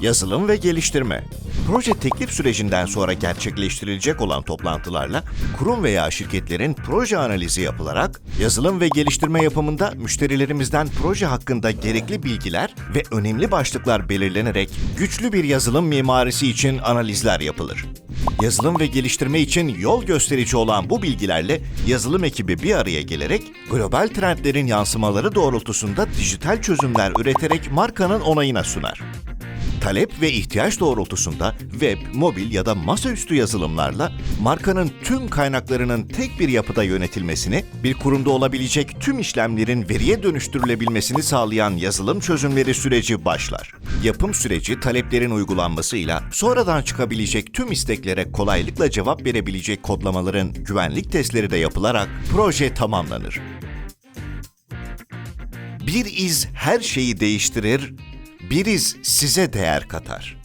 Yazılım ve geliştirme. Proje teklif sürecinden sonra gerçekleştirilecek olan toplantılarla kurum veya şirketlerin proje analizi yapılarak yazılım ve geliştirme yapımında müşterilerimizden proje hakkında gerekli bilgiler ve önemli başlıklar belirlenerek güçlü bir yazılım mimarisi için analizler yapılır. Yazılım ve geliştirme için yol gösterici olan bu bilgilerle yazılım ekibi bir araya gelerek global trendlerin yansımaları doğrultusunda dijital çözümler üreterek markanın onayına sunar. Talep ve ihtiyaç doğrultusunda web, mobil ya da masaüstü yazılımlarla markanın tüm kaynaklarının tek bir yapıda yönetilmesini, bir kurumda olabilecek tüm işlemlerin veriye dönüştürülebilmesini sağlayan yazılım çözümleri süreci başlar. Yapım süreci taleplerin uygulanmasıyla sonradan çıkabilecek tüm isteklere kolaylıkla cevap verebilecek kodlamaların güvenlik testleri de yapılarak proje tamamlanır. Bir iz her şeyi değiştirir, bir iz size değer katar.